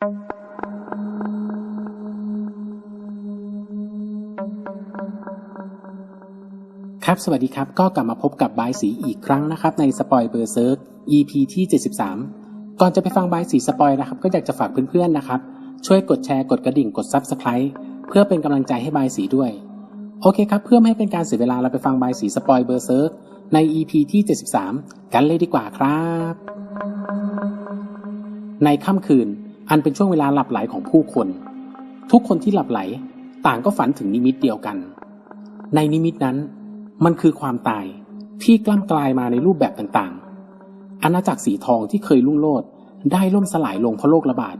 ครับ สวัสดีครับ ก็กลับมาพบกับบายสีอีกครั้งนะครับ ในสปอยเบอร์เซิร์ก EP ที่ 73 ก่อนจะไปฟังบายสีสปอยนะครับ ก็อยากจะฝากเพื่อนๆนะครับ ช่วยกดแชร์กดกระดิ่งกด Subscribe เพื่อเป็นกำลังใจให้บายสีด้วย โอเคครับ เพื่อไม่ให้เป็นการเสียเวลาเราไปฟังบายสีสปอยเบอร์เซิร์กใน EP ที่ 73 กันเลยดีกว่าครับ ในค่ำคืน อันเป็นช่วงเวลาหลับไหลของผู้คน ทุกคนที่หลับไหลต่างก็ฝันถึงนิมิตเดียวกัน ในนิมิตนั้น มันคือความตายที่กล้ำกลายมาในรูปแบบต่างๆ อาณาจักรสีทองที่เคยรุ่งโรจน์ได้ล่มสลายลงเพราะโรคระบาด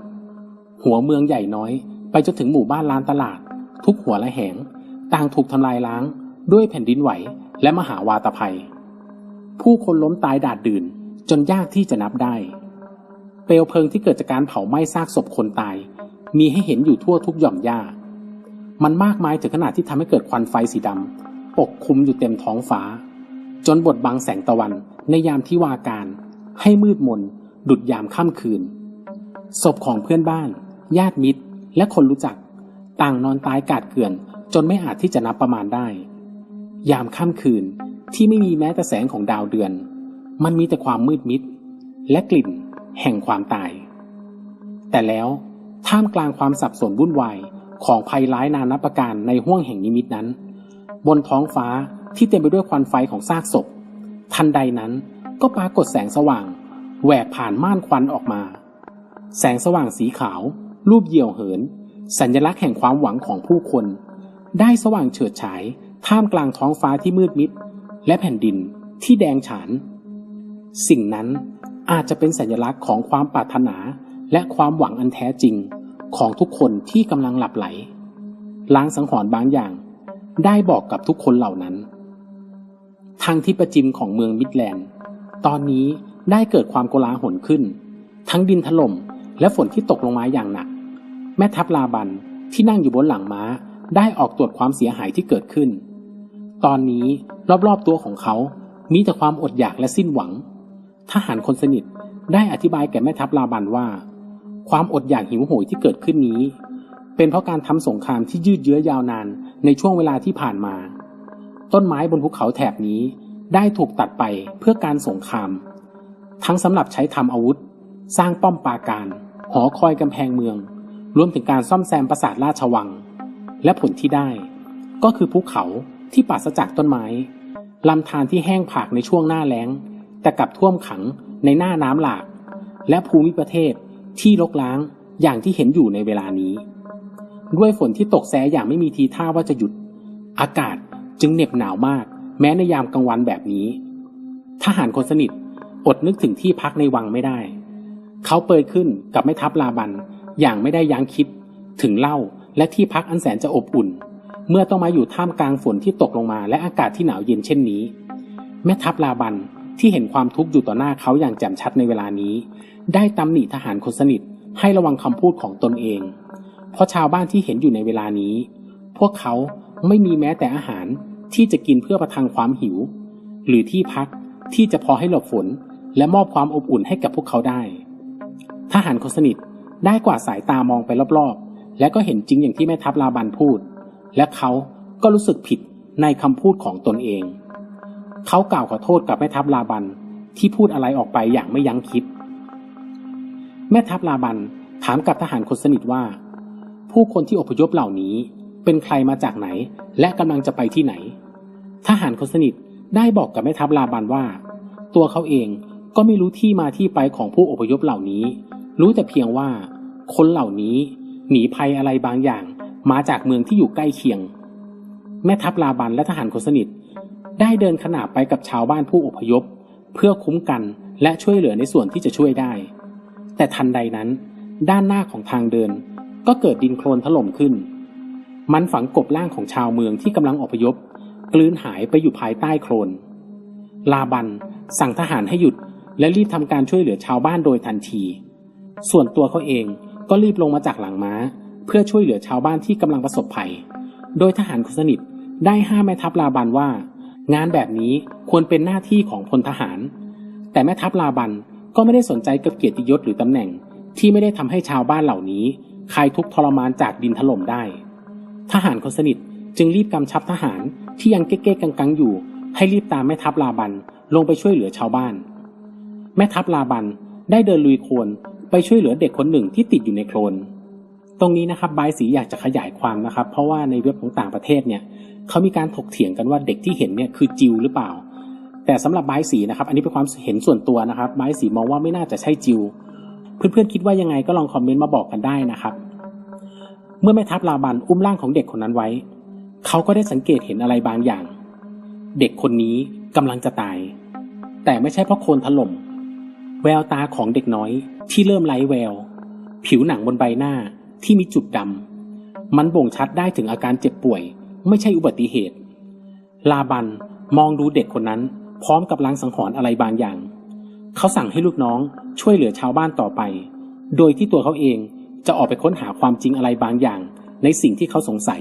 หัวเมืองใหญ่น้อย ไปจนถึงหมู่บ้านลานตลาด ทุกหัวละแหง ต่างถูกทำลายล้าง ด้วยแผ่นดินไหวและมหาวาตภัย ผู้คนล้มตายดาดดื่นจนยากที่จะนับได้ เปลวเพลิงที่เกิดจากการเผาไหม้ซากศพคนตาย มีให้เห็นอยู่ทั่วทุกหย่อมหญ้า มันมากมายถึงขนาดที่ทำให้เกิดควันไฟสีดำปกคลุมอยู่เต็มท้องฟ้า จนบดบังแสงตะวันในยามที่วาการ ให้มืดมน ดุดยามค่ำคืน ศพของเพื่อนบ้าน ญาติมิตร และคนรู้จัก ต่างนอนตายกาดเกลื่อน จนไม่อาจที่จะนับประมาณได้ ยามค่ำคืนที่ไม่มีแม้แต่แสงของดาวเดือน มันมีแต่ความมืดมิด และกลิ่น แห่งความตาย แต่แล้วท่ามกลางความสับสนวุ่นวายของภัยร้ายนานับประการในห้วงแห่งนิมิตนั้น บนท้องฟ้าที่เต็มไปด้วยควันไฟของซากศพ ทันใดนั้นก็ปรากฏแสงสว่างแหวกผ่านม่านควันออกมา แสงสว่างสีขาว รูปเหยี่ยวเหิน สัญลักษณ์แห่งความหวังของผู้คน ได้สว่างเฉิดฉาย ท่ามกลางท้องฟ้าที่มืดมิด และแผ่นดินที่แดงฉาน สิ่งนั้น อาจจะเป็นสัญลักษณ์ของความปรารถนา และความหวังอันแท้จริงของทุกคนที่กำลังหลับไหล ล้างสังหรณ์บางอย่าง ได้บอกกับทุกคนเหล่านั้น ทางที่ประจิมของเมืองมิดแลนด์ ตอนนี้ได้เกิดความโกลาหลขึ้น ทั้งดินถล่มและฝนที่ตกลงมาอย่างหนัก แม่ทัพลาบันที่นั่งอยู่บนหลังม้า ได้ออกตรวจความเสียหายที่เกิดขึ้น ตอนนี้รอบๆตัวของเขามีแต่ความอดอยากและสิ้นหวัง ทหารคนสนิทได้อธิบายแก่แม่ทัพลาบันว่า ความอดอยากหิวโหยที่เกิดขึ้นนี้ เป็นเพราะการทำสงครามที่ยืดเยื้อยาวนานในช่วงเวลาที่ผ่านมา ต้นไม้บนภูเขาแถบนี้ได้ถูกตัดไปเพื่อการสงคราม ทั้งสำหรับใช้ทำอาวุธ สร้างป้อมปราการ หอคอยกำแพงเมือง รวมถึงการซ่อมแซมปราสาทราชวัง และผลที่ได้ ก็คือภูเขาที่ปราศจากต้นไม้ลำธารที่แห้งผากในช่วงหน้าแล้ง แต่กลับท่วมขังในหน้าน้ำหลาก และภูมิประเทศที่รกร้างอย่างที่เห็นอยู่ในเวลานี้ ด้วยฝนที่ตกแซอย่างไม่มีทีท่าว่าจะหยุด อากาศจึงเหน็บหนาวมาก แม้ในยามกลางวันแบบนี้ ทหารคนสนิทอดนึกถึงที่พักในวังไม่ได้ เขาเปยขึ้นกับแม่ทัพลาบันอย่างไม่ได้ยั้งคิด ถึงเล้าและที่พักอันแสนจะอบอุ่น เมื่อต้องมาอยู่ท่ามกลางฝนที่ตกลงมา และอากาศที่หนาวเย็นเช่นนี้ แม่ทัพลาบัน ที่เห็นความทุกข์อยู่ต่อหน้าเขาอย่างแจ่มชัดในเวลานี้ ได้ตำหนิทหารคนสนิทให้ระวังคำพูดของตนเอง เพราะชาวบ้านที่เห็นอยู่ในเวลานี้ พวกเขาไม่มีแม้แต่อาหารที่จะกินเพื่อประทังความหิว หรือที่พักที่จะพอให้หลบฝน และมอบความอบอุ่นให้กับพวกเขาได้ ทหารคนสนิทได้กวาดสายตามองไปรอบๆ และก็เห็นจริงอย่างที่แม่ทัพลาบันพูด และเขาก็รู้สึกผิดในคำพูดของตนเอง เขากล่าวขอโทษกับแม่ทัพลาบันที่พูดอะไรออกไปอย่างไม่ยั้งคิด แม่ทัพลาบันถามกับทหารคนสนิทว่า ผู้คนที่อพยพเหล่านี้เป็นใครมาจากไหน และกำลังจะไปที่ไหน ทหารคนสนิทได้บอกกับแม่ทัพลาบันว่า ตัวเขาเองก็ไม่รู้ที่มาที่ไปของผู้อพยพเหล่านี้ รู้แต่เพียงว่า คนเหล่านี้หนีภัยอะไรบางอย่างมาจากเมืองที่อยู่ใกล้เคียง แม่ทัพลาบันและทหารคนสนิท ได้เดินขนาบไปกับชาวบ้านผู้อพยพ เพื่อคุ้มกันและช่วยเหลือในส่วนที่จะช่วยได้ แต่ทันใดนั้น ด้านหน้าของทางเดิน ก็เกิดดินโคลนถล่มขึ้น มันฝังกบร่างของชาวเมืองที่กำลังอพยพ กลืนหายไปอยู่ภายใต้โคลน ลาบันสั่งทหารให้หยุด และรีบทำการช่วยเหลือชาวบ้านโดยทันที ส่วนตัวเขาเองก็รีบลงมาจากหลังม้า เพื่อช่วยเหลือชาวบ้านที่กำลังประสบภัย โดยทหารคนสนิทได้ห้ามแม่ทัพลาบันว่า งานแบบนี้ควรเป็นหน้าที่ของพลทหาร แต่แม่ทัพลาบันก็ไม่ได้สนใจกับเกียรติยศหรือตำแหน่งที่ไม่ได้ทำให้ชาวบ้านเหล่านี้คลายทุกทรมานจากดินถล่มได้ ทหารคนสนิทจึงรีบกำชับทหารที่ยังเก๊กๆกังๆอยู่ ให้รีบตามแม่ทัพลาบันลงไปช่วยเหลือชาวบ้าน แม่ทัพลาบันได้เดินลุยโคลนไปช่วยเหลือเด็กคนหนึ่งที่ติดอยู่ในโคลนตรงนี้นะครับบายสีอยากจะขยายความนะครับ เพราะว่าในเว็บของต่างประเทศเนี่ย เขามีการถกเถียงกันว่าเด็กที่เห็นเนี่ยคือจิวหรือเปล่า แต่สำหรับบายสีนะครับ อันนี้เป็นความเห็นส่วนตัวนะครับบายสีมองว่าไม่น่าจะใช่จิวเพื่อนๆคิดว่ายังไงก็ลองคอมเมนต์มาบอกกันได้นะครับ เมื่อแม่ทัพลาบันอุ้มร่างของเด็กคนนั้นไว้ เขาก็ได้สังเกตเห็นอะไรบางอย่าง เด็กคนนี้กำลังจะตาย แต่ไม่ใช่เพราะโคลนถล่ม แววตาของเด็กน้อยที่เริ่มไร้แวว ผิวหนังบนใบหน้าที่มีจุดดำมันบ่งชัดได้ถึงอาการเจ็บป่วย ไม่ใช่อุบัติเหตุ ลาบันมองดูเด็กคนนั้น พร้อมกับลังสังหรณ์อะไรบางอย่าง เขาสั่งให้ลูกน้องช่วยเหลือชาวบ้านต่อไป โดยที่ตัวเขาเองจะออกไปค้นหาความจริงอะไรบางอย่าง ในสิ่งที่เขาสงสัย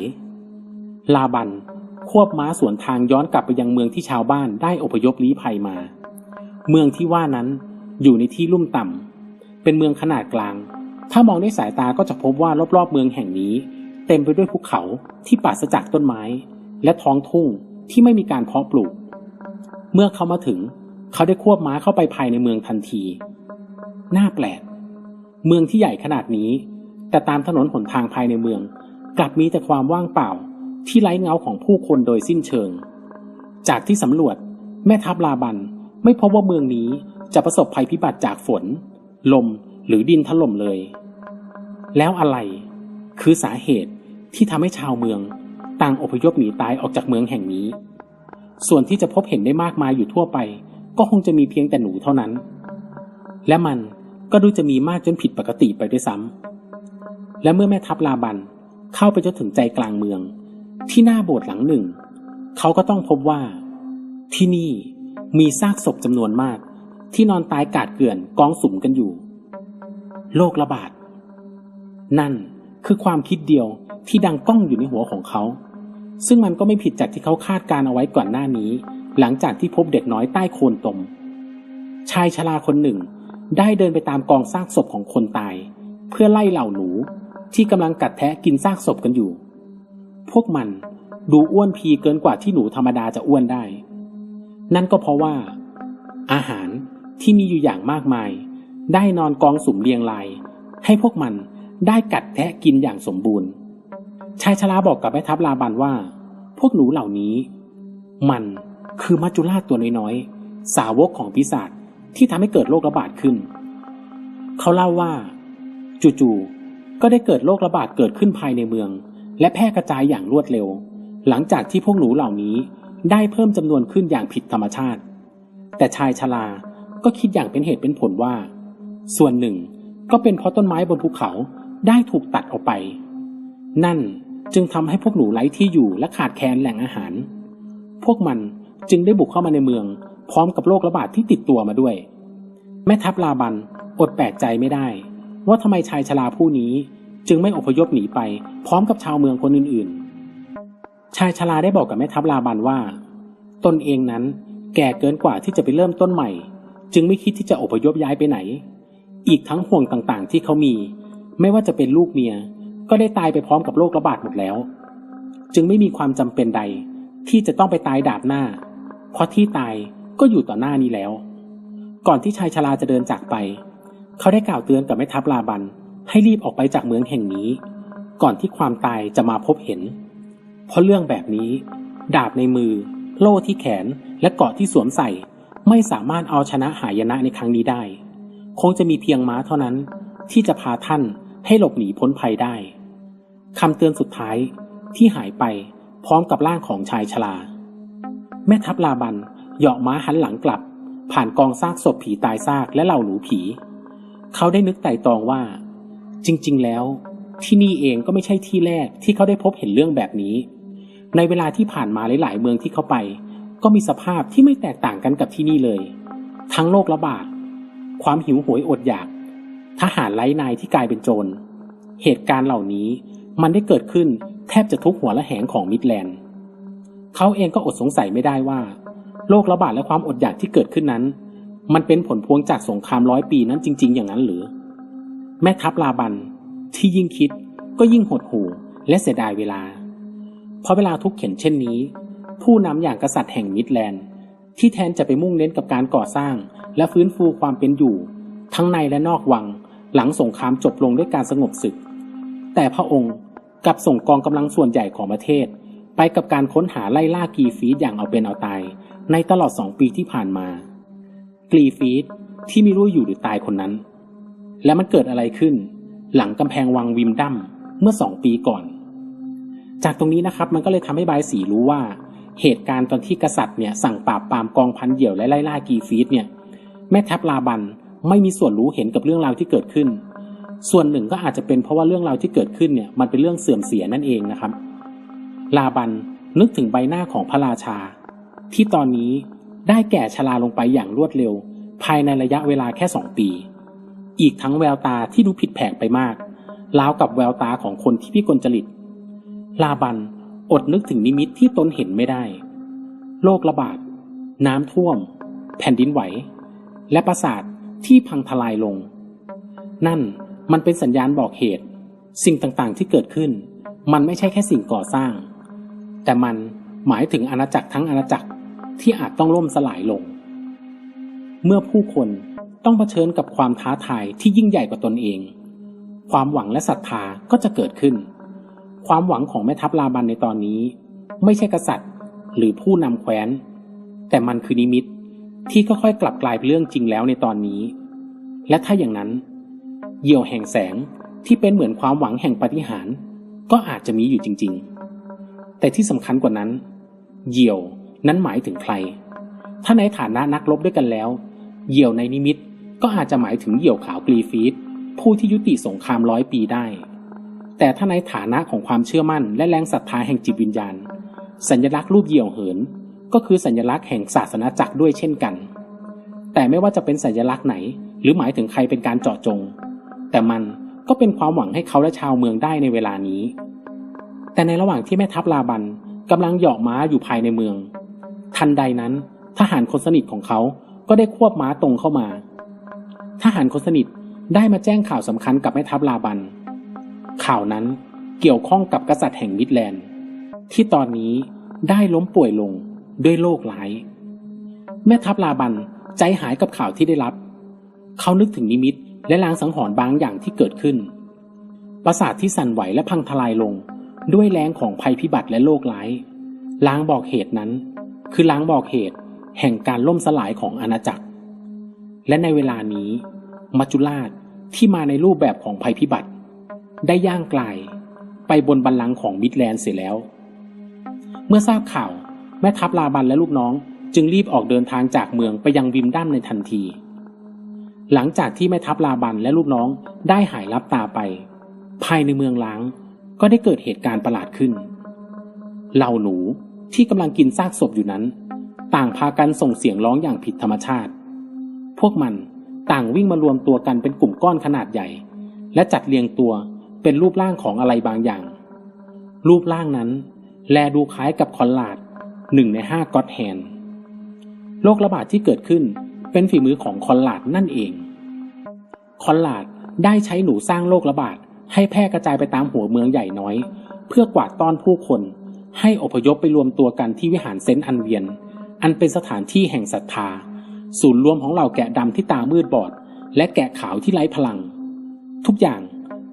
ลาบันควบม้าสวนทางย้อนกลับไปยังเมืองที่ชาวบ้านได้อพยพลี้ภัยมา เมืองที่ว่านั้นอยู่ในที่ลุ่มต่ำเป็นเมืองขนาดกลาง ถ้ามองด้วยสายตาก็จะพบว่ารอบๆเมืองแห่งนี้ เต็มไปด้วยภูเขาที่ปราศจากต้นไม้ และท้องทุ่งที่ไม่มีการเพาะปลูก เมื่อเขามาถึง เขาได้ควบม้าเข้าไปภายในเมืองทันที น่าแปลก เมืองที่ใหญ่ขนาดนี้ แต่ตามถนนหนทางภายในเมือง กลับมีแต่ความว่างเปล่าที่ไร้เงาของผู้คนโดยสิ้นเชิง จากที่สำรวจแม่ทัพลาบันไม่พบว่าเมืองนี้จะประสบภัยพิบัติจากฝน ลมหรือดินถล่มเลย แล้วอะไรคือสาเหตุ ที่ทำให้ชาวเมือง ต่างอพยพหนีตายออกจากเมืองแห่งนี้ ส่วนที่จะพบเห็นได้มากมายอยู่ทั่วไป ก็คงจะมีเพียงแต่หนูเท่านั้น และมันก็ดูจะมีมากจนผิดปกติไปด้วยซ้ำและเมื่อแม่ทัพลาบันเข้าไปจนถึงใจกลางเมือง ที่หน้าโบสถ์หลังหนึ่ง เขาก็ต้องพบว่า ที่นี่มีซากศพจำนวนมาก ที่นอนตายกาดเกลื่อนกองสุมกันอยู่ โรคระบาด นั่นคือความคิดเดียว ที่ดังก้องอยู่ในหัวของเขา ซึ่งมันก็ไม่ผิดจากที่เขาคาดการเอาไว้ก่อนหน้านี้ หลังจากที่พบเด็กน้อยใต้โคลนตม ชายชราคนหนึ่ง ได้เดินไปตามกองซากศพของคนตาย เพื่อไล่เหล่าหนูที่กำลังกัดแทะกินซากศพกันอยู่ พวกมันดูอ้วนพีเกินกว่าที่หนูธรรมดาจะอ้วนได้ นั่นก็เพราะว่า อาหารที่มีอยู่อย่างมากมาย ได้นอนกองสุมเรียงราย ให้พวกมันได้กัดแทะกินอย่างสมบูรณ์ ชายชราบอกกับแม่ทัพลาบันว่า พวกหนูเหล่านี้ มันคือมัจจุราชตัวน้อยๆ สาวกของปีศาจที่ทำให้เกิดโรคระบาดขึ้น เขาเล่าว่า จู่ๆก็ได้เกิดโรคระบาดเกิดขึ้นภายในเมือง และแพร่กระจายอย่างรวดเร็ว หลังจากที่พวกหนูเหล่านี้ได้เพิ่มจำนวนขึ้นอย่างผิดธรรมชาติ แต่ชายชราก็คิดอย่างเป็นเหตุเป็นผลว่า ส่วนหนึ่งก็เป็นเพราะต้นไม้บนภูเขาได้ถูกตัดออกไป นั่น จึงทำให้พวกหนูไร้ที่อยู่และขาดแคลนแหล่งอาหาร พวกมันจึงได้บุกเข้ามาในเมือง พร้อมกับโรคระบาดที่ติดตัวมาด้วย แม่ทัพลาบันอดแปลกใจไม่ได้ ว่าทำไมชายชราผู้นี้จึงไม่อพยพหนีไป พร้อมกับชาวเมืองคนอื่นๆ ชายชราได้บอกกับแม่ทัพลาบันว่า ตนเองนั้นแก่เกินกว่าที่จะไปเริ่มต้นใหม่ จึงไม่คิดที่จะอพยพย้ายไปไหน อีกทั้งห่วงต่างๆ ที่เขามี ไม่ว่าจะเป็นลูกเมีย ก็ได้ตายไปพร้อมกับโรคระบาดหมดแล้ว จึงไม่มีความจำเป็นใด ที่จะต้องไปตายดาบหน้า เพราะที่ตายก็อยู่ต่อหน้านี้แล้ว ก่อนที่ชายชราจะเดินจากไป เขาได้กล่าวเตือนกับแม่ทัพลาบัน ให้รีบออกไปจากเมืองแห่งนี้ ก่อนที่ความตายจะมาพบเห็น เพราะเรื่องแบบนี้ ดาบในมือ โล่ที่แขนและเกราะที่สวมใส่ ไม่สามารถเอาชนะหายนะในครั้งนี้ได้ คงจะมีเพียงม้าเท่านั้น ที่จะพาท่านให้หลบหนีพ้นภัยได้ คำเตือนสุดท้ายที่หายไปพร้อมกับร่างของชายชรา แม่ทัพลาบันเหาะม้าหันหลังกลับ ผ่านกองซากศพผีตายซากและเหล่าหนูผี เขาได้นึกไต่ตองว่า จริง ๆ แล้ว ที่นี่เองก็ไม่ใช่ที่แรกที่เขาได้พบเห็นเรื่องแบบนี้ ในเวลาที่ผ่านมาหลาย ๆ เมืองที่เขาไป ก็มีสภาพที่ไม่แตกต่างกันกับที่นี่เลย ทั้งโรคระบาดความหิวโหยอดอยาก ทหารไร้นายที่กลายเป็นโจร เหตุการณ์เหล่านี้ มันได้เกิดขึ้นแทบจะทุกหัวละแหงของมิดแลนด์ เขาเองก็อดสงสัยไม่ได้ว่า โรคระบาดและความอดอยากที่เกิดขึ้นนั้น มันเป็นผลพวงจากสงครามร้อยปีนั้นจริง ๆ อย่างนั้นหรือ แม่ทัพลาบันที่ยิ่งคิดก็ยิ่งหดหู่และเสียดายเวลา เพราะเวลาทุกเข็นเช่นนี้ ผู้นำอย่างกษัตริย์แห่งมิดแลนด์ ที่แทนจะไปมุ่งเน้นกับการก่อสร้าง และฟื้นฟูความเป็นอยู่ ทั้งในและนอกวัง หลังสงครามจบลงด้วยการสงบศึก แต่พระองค์ กับส่งกองกำลังส่วนใหญ่ของประเทศ ไปกับการค้นหาไล่ล่ากีฟีดอย่างเอาเป็นเอาตาย ในตลอดสองปีที่ผ่านมา กีฟีดที่ไม่รู้อยู่หรือตายคนนั้น และมันเกิดอะไรขึ้น หลังกำแพงวังวิมดัมเมื่อสองปีก่อน จากตรงนี้นะครับมันก็เลยทำให้บายสีรู้ว่า เหตุการณ์ตอนที่กษัตริย์เนี่ยสั่งปราบปรามกองพันเหี่ยวและไล่ล่ากีฟีดเนี่ยแม่ทัพลาบันไม่มีส่วนรู้เห็นกับเรื่องราวที่เกิดขึ้น ส่วนหนึ่งก็อาจจะเป็นเพราะว่าเรื่องราวที่เกิดขึ้นเนี่ยมันเป็นเรื่องเสื่อมเสียนั่นเองนะครับ ลาบันนึกถึงใบหน้าของพระราชา ที่ตอนนี้ได้แก่ชราลงไปอย่างรวดเร็ว ภายในระยะเวลาแค่สองปี อีกทั้งแววตาที่ดูผิดแผกไปมากล้าวกับแววตาของคนที่พิกลจริต ลาบันอดนึกถึงนิมิตที่ตนเห็นไม่ได้ โรคระบาด น้ำท่วม แผ่นดินไหว และปราสาทที่พังทลายลง นั่น มันเป็นสัญญาณบอกเหตุ สิ่งต่างๆที่เกิดขึ้น มันไม่ใช่แค่สิ่งก่อสร้าง แต่มันหมายถึงอาณาจักรทั้งอาณาจักรที่อาจต้องล่มสลายลง เมื่อผู้คนต้องเผชิญกับความท้าทายที่ยิ่งใหญ่กว่าตนเอง ความหวังและศรัทธาก็จะเกิดขึ้น ความหวังของแม่ทัพลาบันในตอนนี้ ไม่ใช่กษัตริย์หรือผู้นำแคว้น แต่มันคือนิมิตที่ค่อยๆกลับกลายเป็นเรื่องจริงแล้วในตอนนี้ และถ้าอย่างนั้น เหยี่ยวแห่งแสงที่เป็นเหมือนความหวังแห่งปฏิหาร ก็อาจจะมีอยู่จริง ๆ แต่ที่สำคัญกว่านั้น เหยี่ยวนั้นหมายถึงใคร ถ้าในฐานะนักรบด้วยกันแล้ว เหยี่ยวในนิมิตก็อาจจะหมายถึงเหยี่ยวขาวกรีฟีดผู้ที่ยุติสงครามร้อยปีได้ แต่ถ้าในฐานะของความเชื่อมั่น และแรงศรัทธาแห่งจิตวิญญาณ สัญลักษณ์รูปเหยี่ยวเหิน ก็คือสัญลักษณ์แห่งศาสนาจักรด้วยเช่นกัน แต่ไม่ว่าจะเป็นสัญลักษณ์ไหน หรือหมายถึงใครเป็นการเจาะจง แต่มันก็เป็นความหวังให้เขาและชาวเมืองได้ในเวลานี้ แต่ในระหว่างที่แม่ทัพลาบันกำลังเหยาะม้าอยู่ภายในเมือง ทันใดนั้น ทหารคนสนิทของเขาก็ได้ควบม้าตรงเข้ามา ทหารคนสนิทได้มาแจ้งข่าวสำคัญกับแม่ทัพลาบัน ข่าวนั้นเกี่ยวข้องกับกษัตริย์แห่งมิดแลนด์ ที่ตอนนี้ได้ล้มป่วยลงด้วยโรคร้าย แม่ทัพลาบันใจหายกับข่าวที่ได้รับ เขานึกถึงนิมิต และลางสังหรณ์บางอย่างที่เกิดขึ้น ปราสาทที่สั่นไหวและพังทลายลง ด้วยแรงของภัยพิบัติและโรคร้าย ล้างบอกเหตุนั้น คือล้างบอกเหตุ แห่งการล่มสลายของอาณาจักร และในเวลานี้มัจจุราชที่มาในรูปแบบของภัยพิบัติ ได้ย่างกลายไปบนบัลลังก์ของมิดแลนด์เสียแล้ว เมื่อทราบข่าว แม่ทัพลาบันและลูกน้อง จึงรีบออกเดินทางจากเมืองไปยังวิมดัมในทันที หลังจากที่แม่ทัพลาบันและลูกน้องได้หายลับตาไป ภายในเมืองล้างก็ได้เกิดเหตุการณ์ประหลาดขึ้น เหล่าหนูที่กำลังกินซากศพอยู่นั้น ต่างพากันส่งเสียงร้องอย่างผิดธรรมชาติ พวกมันต่างวิ่งมารวมตัวกันเป็นกลุ่มก้อนขนาดใหญ่ และจัดเรียงตัวเป็นรูปร่างของอะไรบางอย่าง รูปร่างนั้น แลดูคล้ายกับคอนลาดหนึ่งในห้าก็อดแฮนโรคระบาดที่เกิดขึ้น เป็นฝีมือของคอนลาดนั่นเอง คอนลาดได้ใช้หนูสร้างโรคระบาด ให้แพร่กระจายไปตามหัวเมืองใหญ่น้อย เพื่อกวาดต้อนผู้คน ให้อพยพไปรวมตัวกันที่วิหารเซนต์อันเวียน อันเป็นสถานที่แห่งศรัทธา ศูนย์รวมของเหล่าแกะดำที่ตามืดบอด และแกะขาวที่ไร้พลัง ทุกอย่าง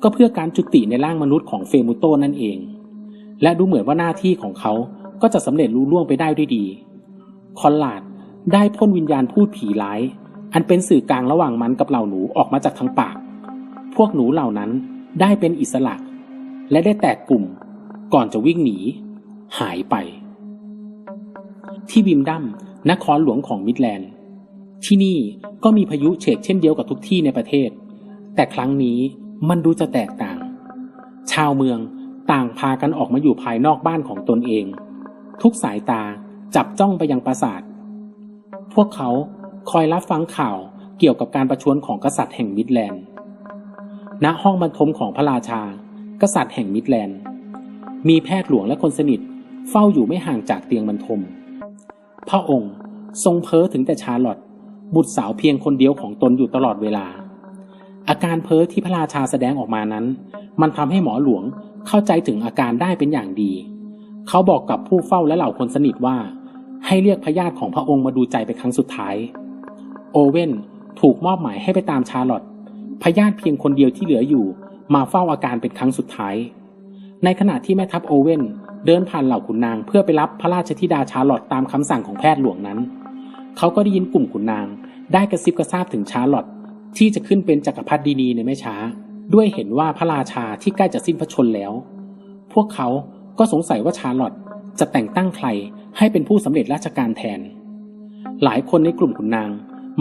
ก็เพื่อการจุติในร่างมนุษย์ของเฟมุโตนั่นเอง และดูเหมือนว่าหน้าที่ของเขาก็จะสำเร็จลุล่วงไปได้ด้วยดี คอนลาด ได้พ่นวิญญาณพูดผีร้าย อันเป็นสื่อกลางระหว่างมันกับเหล่าหนูออกมาจากทางปาก พวกหนูเหล่านั้นได้เป็นอิสระ และได้แตกกลุ่ม ก่อนจะวิ่งหนี หายไป ที่บิมดัมนครหลวงของมิดแลนด์ ที่นี่ก็มีพายุเฉกเช่นเดียวกับทุกที่ในประเทศ แต่ครั้งนี้มันดูจะแตกต่าง ชาวเมืองต่างพากันออกมาอยู่ภายนอกบ้านของตนเอง ทุกสายตาจับจ้องไปยังปราสาท พวกเขาคอยรับฟังข่าวเกี่ยวกับการประชวรของกษัตริย์แห่งมิดแลนด์ ณ ห้องบรรทมของพระราชา กษัตริย์แห่งมิดแลนด์ มีแพทย์หลวงและคนสนิทเฝ้าอยู่ไม่ห่างจากเตียงบรรทม พระองค์ทรงเพ้อถึงแต่ชาลอตบุตรสาวเพียงคนเดียวของตนอยู่ตลอดเวลา อาการเพ้อที่พระราชาแสดงออกมานั้น มันทำให้หมอหลวงเข้าใจถึงอาการได้เป็นอย่างดี เขาบอกกับผู้เฝ้าและเหล่าคนสนิทว่า ให้เรียกพญาติของพระองค์มาดูใจเป็นครั้งสุดท้าย โอเว่นถูกมอบหมายให้ไปตามชาร์ลอตพญาติเพียงคนเดียวที่เหลืออยู่ มาเฝ้าอาการเป็นครั้งสุดท้าย ในขณะที่แม่ทัพโอเว่นเดินผ่านเหล่าขุนนางเพื่อไปรับพระราชธิดาชาร์ลอตตามคำสั่งของแพทย์หลวงนั้น เขาก็ได้ยินกลุ่มขุนนาง ได้กระซิบกระซาบถึงชาร์ลอตที่จะขึ้นเป็นจักรพรรดินีในไม่ช้า ด้วยเห็นว่าพระราชาที่ใกล้จะสิ้นพระชนแล้ว พวกเขาก็สงสัยว่าชาร์ลอต จะแต่งตั้งใครให้เป็นผู้สำเร็จราชการแทน หลายคนในกลุ่มขุนนาง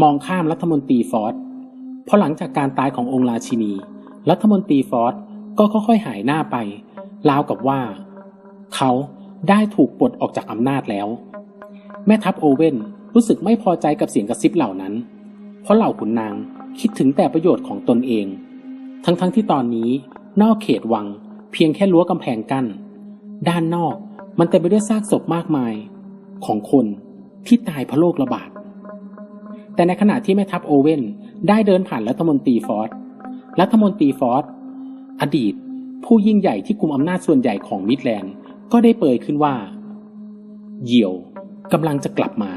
มองข้ามรัฐมนตรีฟอร์ดเพราะหลังจากการตายขององค์ราชินี รัฐมนตรีฟอร์ดก็ค่อยๆหายหน้าไปราวกับว่า เขาได้ถูกปลดออกจากอำนาจแล้ว แม่ทัพโอเว่นรู้สึกไม่พอใจกับเสียงกระซิบเหล่านั้น เพราะเหล่าขุนนางคิดถึงแต่ประโยชน์ของตนเอง ทั้งๆทที่ตอนนี้ นอกเขตวัง เพียงแค่รั้วกำแพงกัน้นด้านนอก มันเต็มไปด้วยซากศพมากมายของคนที่ตายเพราะโรคระบาด แต่ในขณะที่แม่ทัพโอเว่นได้เดินผ่านรัฐมนตรีฟอร์ด รัฐมนตรีฟอร์ด อดีต ผู้ยิ่งใหญ่ที่กุมอำนาจส่วนใหญ่ของมิดแลนด์ ก็ได้เปิดขึ้นว่า เหยี่ยวกำลังจะกลับมา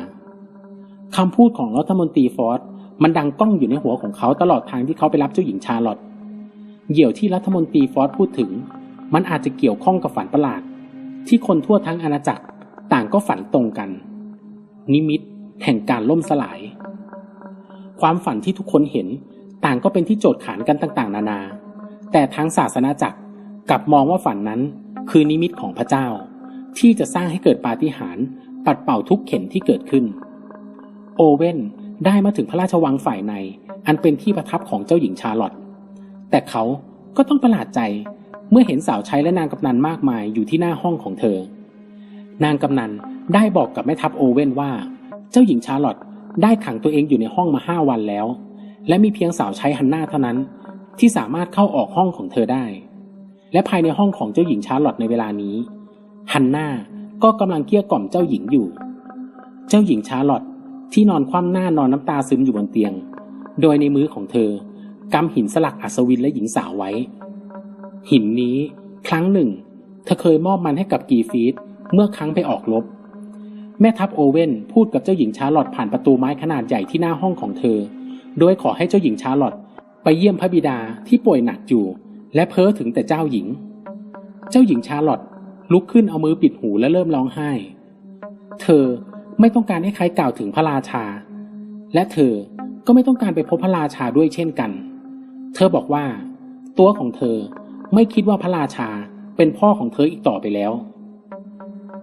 คำพูดของรัฐมนตรีฟอร์ดมันดังก้องอยู่ในหัวของเขาตลอดทางที่เขาไปรับเจ้าหญิงชาร์ลอตเหยี่ยวที่รัฐมนตรีฟอร์ดพูดถึง มันอาจจะเกี่ยวข้องกับฝันประหลาด ที่คนทั่วทั้งอาณาจักรต่างก็ฝันตรงกัน นิมิตแห่งการล่มสลาย ความฝันที่ทุกคนเห็นต่างก็เป็นที่โจทย์ขานกันต่างๆ นานา แต่ทางศาสนาจักรกลับมองว่าฝันนั้นคือนิมิตของพระเจ้า ที่จะสร้างให้เกิดปาฏิหาริย์ปัดเป่าทุกเข็นที่เกิดขึ้น โอเว่นได้มาถึงพระราชวังฝ่ายใน อันเป็นที่ประทับของเจ้าหญิงชาร์ลอตแต่เขาก็ต้องประหลาดใจ เมื่อเห็นสาวใช้และนางกำนันมากมายอยู่ที่หน้าห้องของเธอ นางกำนันได้บอกกับแม่ทัพโอเว่นว่า เจ้าหญิงชาร์ลอตได้ขังตัวเองอยู่ในห้องมาห้าวันแล้ว และมีเพียงสาวใช้ฮันนาเท่านั้น ที่สามารถเข้าออกห้องของเธอได้ และภายในห้องของเจ้าหญิงชาร์ลอตในเวลานี้ฮันนาก็กำลังเกลี้ยกล่อมเจ้าหญิงอยู่ เจ้าหญิงชาร์ลอตที่นอนคว่ำหน้านอนน้ำตาซึมอยู่บนเตียง โดยในมือของเธอกำหินสลักอัศวินและหญิงสาวไว้ หินนี้ ครั้งหนึ่ง เธอเคยมอบมันให้กับกีฟีดเมื่อครั้งไปออกรบ แม่ทัพโอเว่นพูดกับเจ้าหญิงชาร์ลอตผ่านประตูไม้ขนาดใหญ่ที่หน้าห้องของเธอ โดยขอให้เจ้าหญิงชาร์ลอตไปเยี่ยมพระบิดาที่ป่วยหนักอยู่ และเพ้อถึงแต่เจ้าหญิง เจ้าหญิงชาร์ลอตลุกขึ้นเอามือปิดหูและเริ่มร้องไห้ เธอไม่ต้องการให้ใครกล่าวถึงพระราชา และเธอก็ไม่ต้องการไปพบพระราชาด้วยเช่นกัน เธอบอกว่า ตัวของเธอ ไม่คิดว่าพระราชาเป็นพ่อของเธออีกต่อไปแล้ว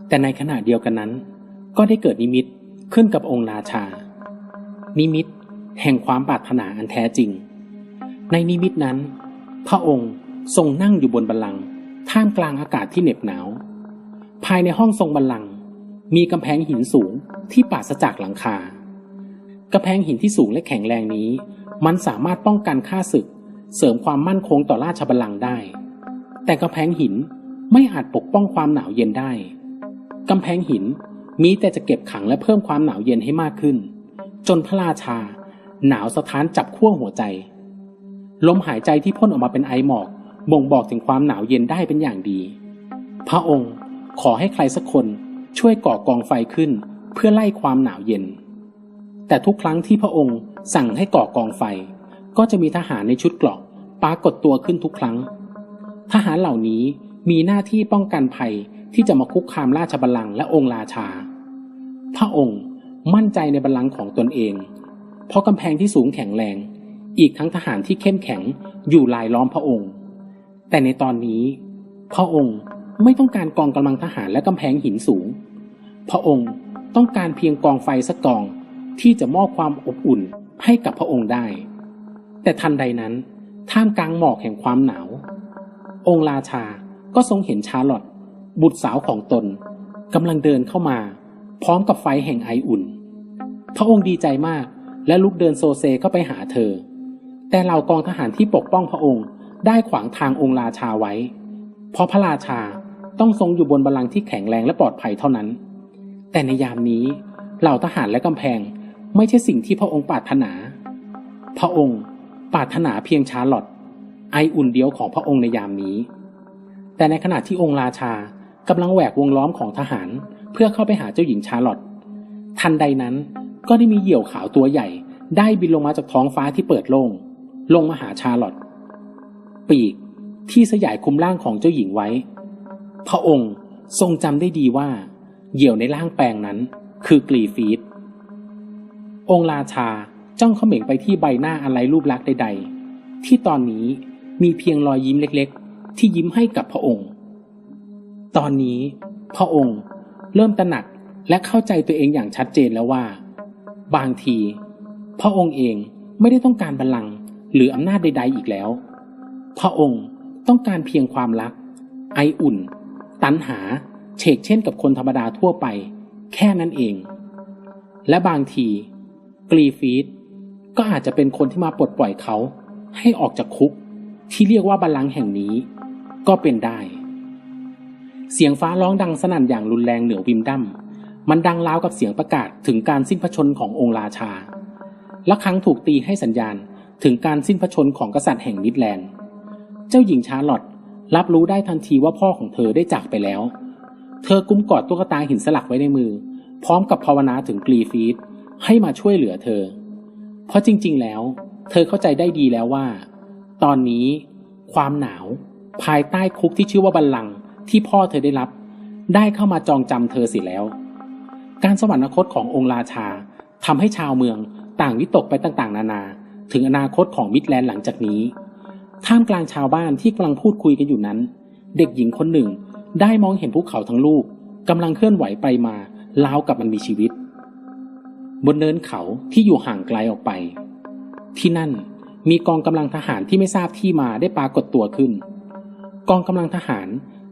แต่ในขณะเดียวกันนั้น ก็ได้เกิดนิมิตขึ้นกับองค์ราชา นิมิตแห่งความปรารถนาอันแท้จริง ในนิมิตนั้น พระองค์ทรงนั่งอยู่บนบัลลังก์ท่ามกลางอากาศที่เหน็บหนาว ภายในห้องทรงบัลลังก์มีกำแพงหินสูงที่ปราศจากหลังคากำแพงหินที่สูงและแข็งแรงนี้ มันสามารถป้องกันค่าศึก เสริมความมั่นคงต่อราชบัลลังก์ได้ แต่กำแพงหินไม่อาจปกป้องความหนาวเย็นได้ กำแพงหินมีแต่จะเก็บขังและเพิ่มความหนาวเย็นให้มากขึ้น จนพระราชา หนาวสะท้านจับขั้วหัวใจ ลมหายใจที่พ่นออกมาเป็นไอหมอกบ่งบอกถึงความหนาวเย็นได้เป็นอย่างดี พระองค์ขอให้ใครสักคนช่วยก่อกองไฟขึ้น เพื่อไล่ความหนาวเย็น แต่ทุกครั้งที่พระองค์สั่งให้ก่อกองไฟ ก็จะมีทหารในชุดเกราะ ปรากฏตัวขึ้นทุกครั้ง ทหารเหล่านี้มีหน้าที่ป้องกันภัยที่จะมาคุกคามราชบัลลังก์และองค์ราชา พระองค์มั่นใจในบัลลังก์ของตนเอง เพราะกำแพงที่สูงแข็งแรง อีกทั้งทหารที่เข้มแข็งอยู่ลายล้อมพระองค์ แต่ในตอนนี้ พระองค์ไม่ต้องการกองกำลังทหารและกำแพงหินสูง พระองค์ต้องการเพียงกองไฟสักกองที่จะมอบความอบอุ่นให้กับพระองค์ได้ แต่ทันใดนั้น ท่ามกลางหมอกแห่งความหนาว องค์ราชาก็ทรงเห็นชาร์ลอตบุตรสาวของตนกำลังเดินเข้ามา พร้อมกับไฟแห่งไออุ่น พระองค์ดีใจมากและลุกเดินโซเซเข้าไปหาเธอ แต่เหล่ากองทหารที่ปกป้องพระองค์ได้ขวางทางองค์ราชาไว้ เพราะพระราชาต้องทรงอยู่บนบัลลังก์ที่แข็งแรงและปลอดภัยเท่านั้น แต่ในยามนี้เหล่าทหารและกำแพงไม่ใช่สิ่งที่พระองค์ปรารถนา พระองค์ ปรารถนาเพียงชาร์ลอตไออุ่นเดียวของพระองค์ในยามนี้ แต่ในขณะที่องค์ราชากำลังแหวกวงล้อมของทหาร เพื่อเข้าไปหาเจ้าหญิงชาร์ลอตทันใดนั้นก็ได้มีเหยี่ยวขาวตัวใหญ่ ได้บินลงมาจากท้องฟ้าที่เปิดโล่งลงมาหาชาร์ลอตปีกที่สยายคุมร่างของเจ้าหญิงไว้ พระองค์ทรงจำได้ดีว่า เหยี่ยวในร่างแปลงนั้น คือกรีฟีดองค์ราชา จ้องเขม็งไปที่ใบหน้าอะไรรูปลักษณ์ใด ๆ ที่ตอนนี้มีเพียงรอยยิ้มเล็กๆ ที่ยิ้มให้กับพระองค์ ตอนนี้พระองค์เริ่มตระหนักและเข้าใจตัวเองอย่างชัดเจนแล้วว่า บางที พระองค์เองไม่ได้ต้องการบัลลังก์หรืออำนาจใด ๆ อีกแล้ว พระองค์ต้องการเพียงความรัก ไออุ่น ตันหาเฉกเช่นกับคนธรรมดาทั่วไป แค่นั้นเอง และบางที กรีฟีด ก็อาจจะเป็นคนที่มาปลดปล่อยเขา ให้ออกจากคุกที่เรียกว่าบัลลังก์แห่งนี้ ก็เป็นได้ เสียงฟ้าร้องดังสนั่นอย่างรุนแรงเหนือวิมดัมมันดังราวกับเสียงประกาศถึงการสิ้นพระชนขององค์ราชา และครั้งถูกตีให้สัญญาณถึงการสิ้นพระชนของกษัตริย์แห่งมิดแลนด์ เจ้าหญิงชาร์ลอตรับรู้ได้ทันทีว่าพ่อของเธอได้จากไปแล้ว เธอกุมกอดตุ๊กตาหินสลักไว้ในมือ พร้อมกับภาวนาถึงกรีฟีดให้มาช่วยเหลือเธอ เพราะจริง ๆ แล้ว เธอเข้าใจได้ดีแล้วว่า ตอนนี้ ความหนาว ภายใต้คุกที่ชื่อว่าบัลลังก์ที่พ่อเธอได้รับ ได้เข้ามาจองจำเธอเสียแล้ว การสวรรคตขององค์ราชาทำให้ชาวเมืองต่างวิตกไปต่างๆ นานา ถึงอนาคตของมิดแลนด์หลังจากนี้ ท่ามกลางชาวบ้านที่กำลังพูดคุยกันอยู่นั้น เด็กหญิงคนหนึ่งได้มองเห็นภูเขาทั้งลูกกำลังเคลื่อนไหวไปมาราวกับมันมีชีวิต บนเนินเขาที่อยู่ห่างไกลออกไป ที่นั่นมีกองกำลังทหารที่ไม่ทราบที่มาได้ปรากฏตัวขึ้น กองกำลังทหาร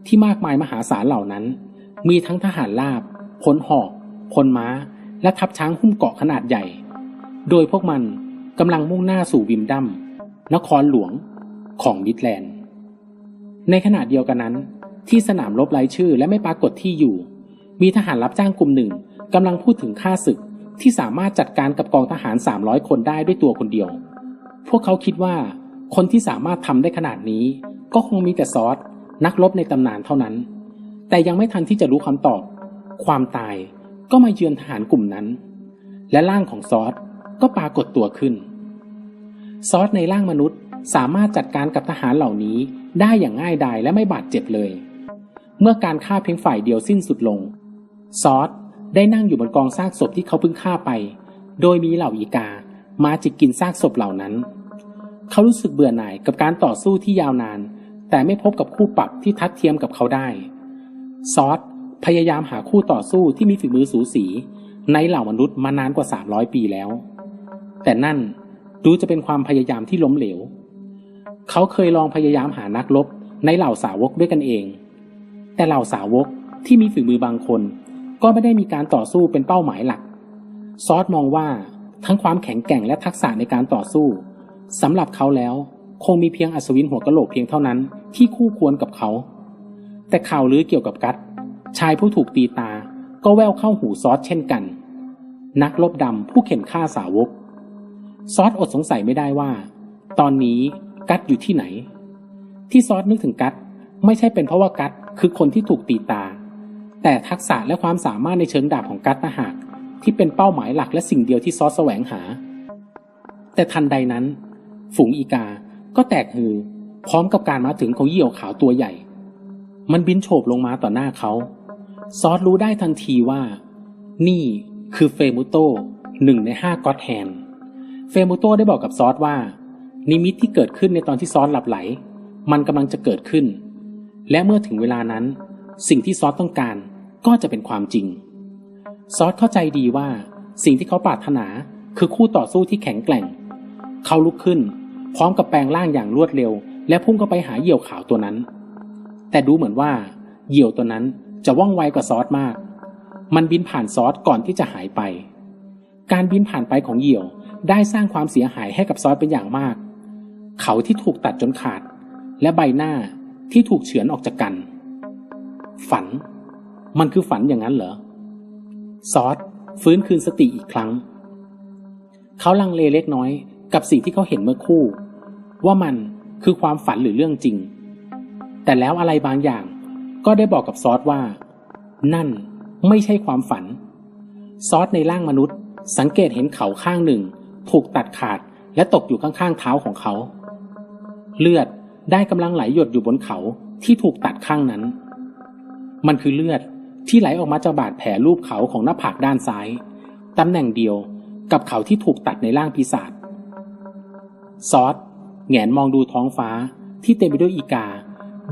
ที่มากมายมหาศาลเหล่านั้น มีทั้งทหารลาบพลหอกพลม้า และทัพช้างหุ้มเกาะขนาดใหญ่ โดยพวกมันกำลังมุ่งหน้าสู่วิมดัมนครหลวงของมิดแลนด์ ในขณะเดียวกันนั้น ที่สนามรบไร้ชื่อและไม่ปรากฏที่อยู่ มีทหารรับจ้างกลุ่มหนึ่งกำลังพูดถึงค่าศึก ที่สามารถจัดการกับกองทหาร 300 คนได้ด้วยตัวคนเดียว พวกเขาคิดว่าคนที่สามารถทำได้ขนาดนี้ ก็คงมีแต่ซอสนักรบในตำนานเท่านั้น แต่ยังไม่ทันที่จะรู้คำตอบ ความตายก็มาเยือนทหารกลุ่มนั้น และร่างของซอสก็ปรากฏตัวขึ้น ซอสในร่างมนุษย์สามารถจัดการกับทหารเหล่านี้ได้อย่างง่ายดายและไม่บาดเจ็บเลย เมื่อการฆ่าเพียงฝ่ายเดียวสิ้นสุดลง ซอส ได้นั่งอยู่บนกองซากศพที่เขาเพิ่งฆ่าไป โดยมีเหล่าอีกา มาจิกกินซากศพเหล่านั้น เขารู้สึกเบื่อหน่ายกับการต่อสู้ที่ยาวนาน แต่ไม่พบกับคู่ปรับที่ทัดเทียมกับเขาได้ ซอสพยายามหาคู่ต่อสู้ที่มีฝีมือสูสี ในเหล่ามนุษย์มานานกว่า 300 ปีแล้ว แต่นั่นดูจะเป็นความพยายามที่ล้มเหลว เขาเคยลองพยายามหานักรบในเหล่าสาวกด้วยกันเอง แต่เหล่าสาวกที่มีฝีมือบางคน ก็ไม่ได้มีการต่อสู้เป็นเป้าหมายหลัก ซอสมองว่าทั้งความแข็งแกร่งและทักษะในการต่อสู้สำหรับเขาแล้ว คงมีเพียงอัศวินหัวกะโหลกเพียงเท่านั้นที่คู่ควรกับเขา แต่ข่าวลือเกี่ยวกับกัตชายผู้ถูกตีตา ก็แววเข้าหูซอสเช่นกัน นักลบดำผู้เข็นฆ่าสาวก ซอสอดสงสัยไม่ได้ว่า ตอนนี้กัตอยู่ที่ไหน ที่ซอสนึกถึงกัตไม่ใช่เป็นเพราะว่ากัตคือคนที่ถูกตีตา แต่ทักษะและความสามารถในเชิงดาบของกัตตาหากที่เป็นเป้าหมายหลักและสิ่งเดียวที่ซอสแสวงหา แต่ทันใดนั้น ฝูงอีกาก็แตกฮือ พร้อมกับการมาถึงของเหยี่ยวขาวตัวใหญ่ มันบินโฉบลงมาต่อหน้าเขา ซอสรู้ได้ทันทีว่า นี่คือเฟมุโตหนึ่งในห้าก็อดแฮนเฟมุโตได้บอกกับซอสว่า นิมิตที่เกิดขึ้นในตอนที่ซอสหลับไหล มันกำลังจะเกิดขึ้น และเมื่อถึงเวลานั้น สิ่งที่ซอสต้องการ ก็จะเป็นความจริง ซอสเข้าใจดีว่า สิ่งที่เขาปรารถนาคือคู่ต่อสู้ที่แข็งแกร่ง เขาลุกขึ้น พร้อมกับแปลงร่างอย่างรวดเร็ว และพุ่งเข้าไปหาเหยี่ยวขาวตัวนั้น แต่ดูเหมือนว่า เหยี่ยวตัวนั้นจะว่องไวกว่าซอสมาก มันบินผ่านซอสก่อนที่จะหายไป การบินผ่านไปของเหยี่ยวได้สร้างความเสียหายให้กับซอสเป็นอย่างมาก เขาที่ถูกตัดจนขาด และใบหน้าที่ถูกเฉือนออกจากกัน ฝัน มันคือฝันอย่างนั้นเหรอ ซอสฟื้นคืนสติอีกครั้ง เขาลังเลเล็กน้อยกับสิ่งที่เขาเห็นเมื่อคู่ ว่ามันคือความฝันหรือเรื่องจริง แต่แล้วอะไรบางอย่างก็ได้บอกกับซอสว่า นั่นไม่ใช่ความฝัน ซอสในร่างมนุษย์ สังเกตเห็นเขาข้างหนึ่ง ถูกตัดขาดและตกอยู่ข้างๆเท้าของเขา เลือดได้กำลังไหลหยดอยู่บนเขาที่ถูกตัดข้างนั้น มันคือเลือด ที่ไหลออกมาจากบาดแผลรูปเขาของหน้าผากด้านซ้าย ตำแหน่งเดียวกับเขาที่ถูกตัดในร่างปีศาจซอสแงนมองดูท้องฟ้าที่เต็มไปด้วยอีกา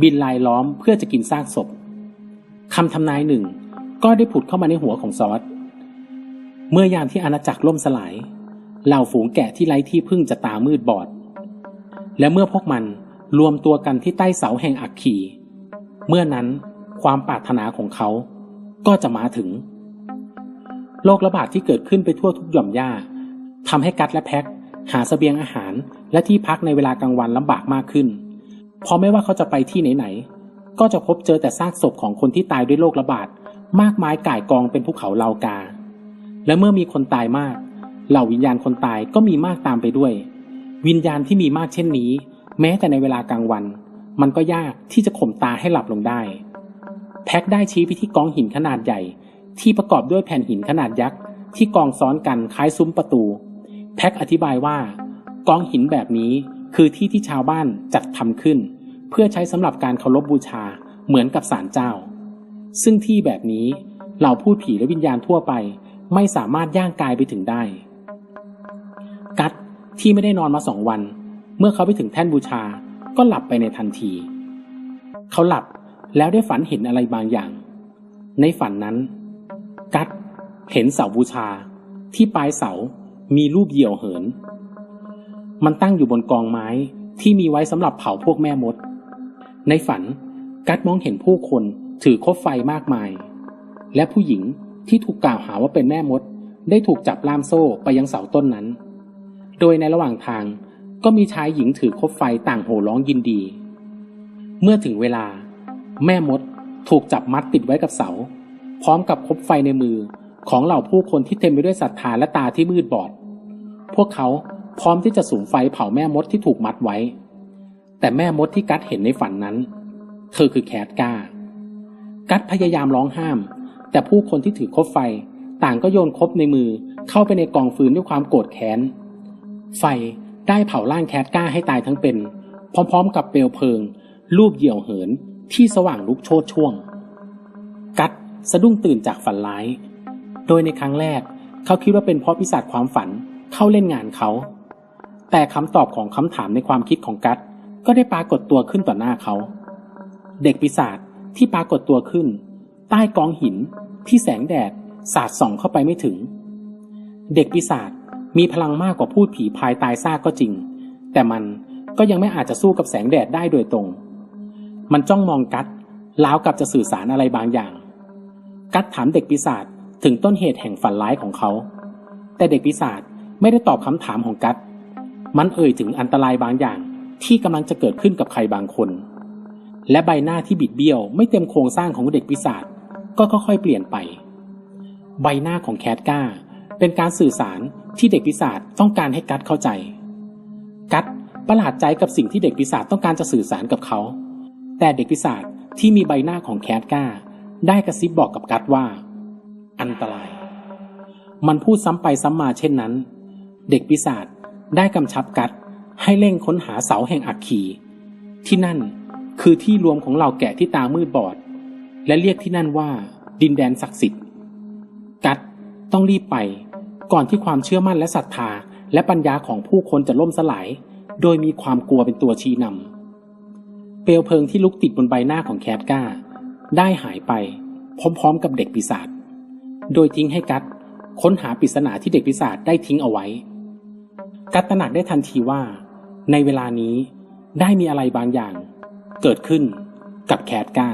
บินลายล้อมเพื่อจะกินซากศพคำทำนายหนึ่ง ก็ได้ผุดเข้ามาในหัวของซอสเมื่อยามที่อาณาจักรล่มสลาย เหล่าฝูงแกะที่ไร้ที่พึ่งจะตามืดบอด และเมื่อพวกมันรวมตัวกันที่ใต้เสาแห่งอักขี เมื่อนั้นความปรารถนาของเขา ก็จะมาถึง โรคระบาดที่เกิดขึ้นไปทั่วทุกหย่อมหญ้าทำให้กัดและแพ็คหาสเสบียงอาหารและที่พักในเวลากลางวันลำบากมากขึ้น เพราะไม่ว่าเขาจะไปที่ไหนๆ ก็จะพบเจอแต่ซากศพของคนที่ตายด้วยโรคระบาดมากมายก่ายกองเป็นภูเขาเลากา และเมื่อมีคนตายมาก เหล่าวิญญาณคนตายก็มีมากตามไปด้วย วิญญาณที่มีมากเช่นนี้ แม้แต่ในเวลากลางวัน มันก็ยากที่จะข่มตาให้หลับลงได้ แพ็คได้ชี้ไปที่กองหินขนาดใหญ่ ที่ประกอบด้วยแผ่นหินขนาดยักษ์ที่กองซ้อนกันคล้ายซุ้มประตู แพ็คอธิบายว่า กองหินแบบนี้คือที่ที่ชาวบ้านจัดทำขึ้น เพื่อใช้สำหรับการเคารพบบูชาเหมือนกับศาลเจ้า ซึ่งที่แบบนี้เหล่าพูดผีและวิญญาณทั่วไป ไม่สามารถย่างกายไปถึงได้ กัดที่ไม่ได้นอนมาสองวัน เมื่อเขาไปถึงแท่นบูชาก็หลับไปในทันที เขาหลับ แล้วได้ฝันเห็นอะไรบางอย่าง ในฝันนั้น กัดเห็นเสาบูชา ที่ปลายเสามีรูปเหยี่ยวเหิน มันตั้งอยู่บนกองไม้ที่มีไว้สำหรับเผาพวกแม่มด ในฝันกัดมองเห็นผู้คนถือคบไฟมากมาย และผู้หญิงที่ถูกกล่าวหาว่าเป็นแม่มด ได้ถูกจับล่ามโซ่ไปยังเสาต้นนั้น โดยในระหว่างทางก็มีชายหญิงถือคบไฟต่างโห่ร้องยินดี เมื่อถึงเวลา แม่มดถูกจับมัดติดไว้กับเสา พร้อมกับคบไฟในมือของเหล่าผู้คนที่เต็มไปด้วยศรัทธาและตาที่มืดบอด พวกเขาพร้อมที่จะสูงไฟเผาแม่มดที่ถูกมัดไว้ แต่แม่มดที่กัดเห็นในฝันนั้น เธอคือแคทกากัดพยายามร้องห้าม แต่ผู้คนที่ถือคบไฟต่างก็โยนคบในมือเข้าไปในกองฟืนด้วยความโกรธแค้น ไฟได้เผาร่างแคทก้าให้ตายทั้งเป็น พร้อมๆ กับเปลวเพลิง รูปเหยี่ยวเหิน ที่สว่างลุกโชดช่วง กัดสะดุ้งตื่นจากฝันร้าย โดยในครั้งแรก เขาคิดว่าเป็นเพราะพิศาจความฝันเข้าเล่นงานเขา แต่คำตอบของคำถามในความคิดของกัดก็ได้ปรากฏตัวขึ้นต่อหน้าเขา เด็กปีศาจที่ปรากฏตัวขึ้น ใต้กองหินที่แสงแดดสาดส่องเข้าไปไม่ถึง เด็กปีศาจมีพลังมากกว่าพูดผีพายตายซากก็จริง แต่มันก็ยังไม่อาจจะสู้กับแสงแดดได้โดยตรง มันจ้องมองกัดล้าวกับจะสื่อสารอะไรบางอย่าง กัดถามเด็กปีศาจถึงต้นเหตุแห่งฝันร้ายของเขา แต่เด็กปีศาจไม่ได้ตอบคำถามของกัดมันเอ่ยถึงอันตรายบางอย่างที่กำลังจะเกิดขึ้นกับใครบางคน และใบหน้าที่บิดเบี้ยวไม่เต็มโครงสร้างของเด็กปีศาจก็ค่อยๆเปลี่ยนไป ใบหน้าของแคทก้า เป็นการสื่อสารที่เด็กปีศาจต้องการให้กัดเข้าใจ กัดประหลาดใจกับสิ่งที่เด็กปีศาจต้องการจะสื่อสารกับเขา แต่เด็กปีศาจที่มีใบหน้าของแคทก้า ได้กระซิบบอกกับกัดว่า อันตราย มันพูดซ้ำไปซ้ำมาเช่นนั้น เด็กปีศาจได้กำชับกัดให้เร่งค้นหาเสาแห่งอักขีที่นั่นคือที่รวมของเหล่าแกะที่ตามืดบอด และเรียกที่นั่นว่า ดินแดนศักดิ์สิทธิ์ กัดต้องรีบไป ก่อนที่ความเชื่อมั่นและศรัทธา และปัญญาของผู้คนจะล่มสลาย โดยมีความกลัวเป็นตัวชี้นำ เปลวเพลิงที่ลุกติดบนใบหน้าของแคทก้า ได้หายไปพร้อมๆกับเด็กปีศาจโดยทิ้งให้กัดค้นหาปริศนาที่เด็กปีศาจได้ทิ้งเอาไว้ กัดตระหนักได้ทันทีว่า ในเวลานี้ได้มีอะไรบางอย่าง เกิดขึ้นกับแคทก้า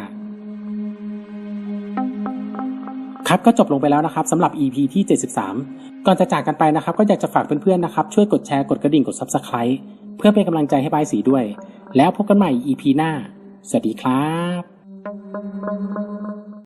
ครับก็จบลงไปแล้วนะครับสำหรับ EP ที่ 73 ก่อนจะจากกันไปนะครับ ก็อยากจะฝากเพื่อนๆนะครับ ช่วยกดแชร์กดกระดิ่งกด Subscribe เพื่อเป็นกำลังใจให้บายสีด้วย แล้วพบกันใหม่ EP หน้า สวัสดีครับ